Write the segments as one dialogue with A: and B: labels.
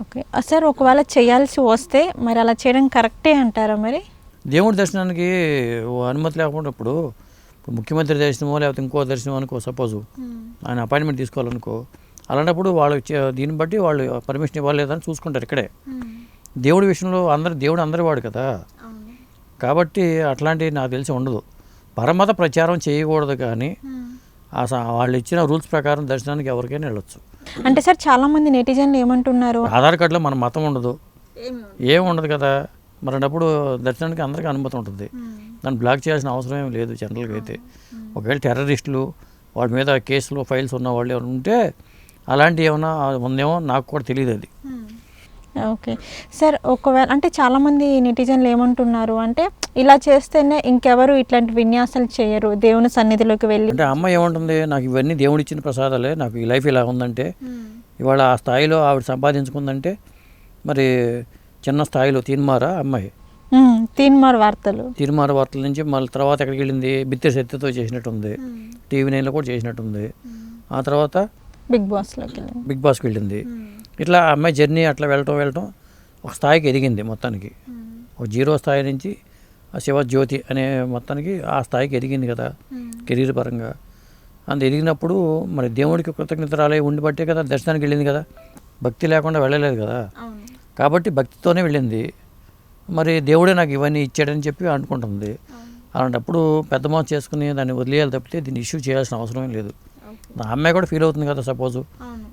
A: Okay. Sir ఒకవేళ చేయాల్సి వస్తే మరి అలా చేయడం కరెక్టే అంటారా మరి?
B: దేవుడి దర్శనానికి అనుమతి లేకుండా ఇప్పుడు ఇప్పుడు ముఖ్యమంత్రి దర్శనమో లేకపోతే ఇంకో దర్శనం అనుకో సపోజు ఆయన అపాయింట్మెంట్ తీసుకోవాలనుకో అలాంటప్పుడు వాళ్ళు దీన్ని బట్టి వాళ్ళు పర్మిషన్ ఇవ్వలేదని చూసుకుంటారు ఇక్కడే. దేవుడి విషయంలో అందరు దేవుడు అందరి వాడు కదా కాబట్టి అట్లాంటివి నాకు తెలిసి ఉండదు. పరమత ప్రచారం చేయకూడదు కానీ ఆ స- వాళ్ళు ఇచ్చిన రూల్స్ ప్రకారం దర్శనానికి ఎవరికైనా వెళ్ళొచ్చు.
A: అంటే సార్ చాలా మంది నెటిజన్లు ఏమంటున్నారు?
B: ఆధార్ కార్డులో మన మతం ఉండదు. ఏం ఉండదు కదా? మరప్పుడు దర్శనానికి అందరికీ అనుమతి ఉంటుంది. దాన్ని బ్లాక్ చేయాల్సిన అవసరం ఏం లేదు జనరల్గా అయితే. ఒకవేళ టెర్రరిస్టులు వాడి మీద కేసులు ఫైల్స్ ఉన్న వాళ్ళు ఎవరు ఉంటే అలాంటి ఏమైనా ఉందేమో నాకు కూడా తెలియదు అది.
A: ఓకే. సార్ ఒకవేళ అంటే చాలా మంది నెటిజన్లు ఏమంటున్నారు అంటే ఇలా చేస్తేనే ఇంకెవరు ఇట్లాంటి విన్యాసాలు చేయరు దేవుని సన్నిధిలోకి వెళ్ళి.
B: అంటే అమ్మ ఏముంటుంది నాకు ఇవన్నీ దేవుడు ఇచ్చిన ప్రసాదాలే నాకు ఈ లైఫ్ ఇలా ఉందంటే ఇవాళ ఆ స్థాయిలో ఆవిడ సంపాదించుకుందంటే మరి చిన్న స్థాయిలో తీన్మారా అమ్మాయి.
A: తీన్మార్ వార్తలు.
B: తీర్మార వార్తల నుంచి మళ్ళీ తర్వాత ఎక్కడికి వెళ్ళింది బిత్తిరి శక్తితో చేసినట్టుంది టీవీ నైన్లో కూడా చేసినట్టుంది. ఆ తర్వాత
A: బిగ్ బాస్లోకి
B: బిగ్ బాస్కి వెళ్ళింది. ఇట్లా ఆ అమ్మాయి జర్నీ అట్లా వెళ్ళటం వెళ్ళటం ఒక స్థాయికి ఎదిగింది మొత్తానికి. ఒక జీరో స్థాయి నుంచి ఆ శివజ్యోతి అనే మొత్తానికి ఆ స్థాయికి ఎదిగింది కదా కెరీర్ పరంగా. అంత ఎదిగినప్పుడు మరి దేవుడికి కృతజ్ఞతరాలే ఉండి బట్టే కదా దర్శనానికి వెళ్ళింది కదా. భక్తి లేకుండా వెళ్ళలేదు కదా. కాబట్టి భక్తితోనే వెళ్ళింది. మరి దేవుడే నాకు ఇవన్నీ ఇచ్చాడని చెప్పి అనుకుంటుంది. అలాంటప్పుడు పెద్ద మోత చేసుకుని దాన్ని వదిలేయాలి తప్పితే దీన్ని ఇష్యూ చేయాల్సిన అవసరం లేదు. ఆ అమ్మాయి కూడా ఫీల్ అవుతుంది కదా సపోజు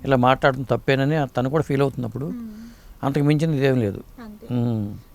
B: ఇలా మాట్లాడడం తప్పేనని తను కూడా ఫీల్ అవుతున్నప్పుడు అంతకు మించింది ఇదేం లేదు.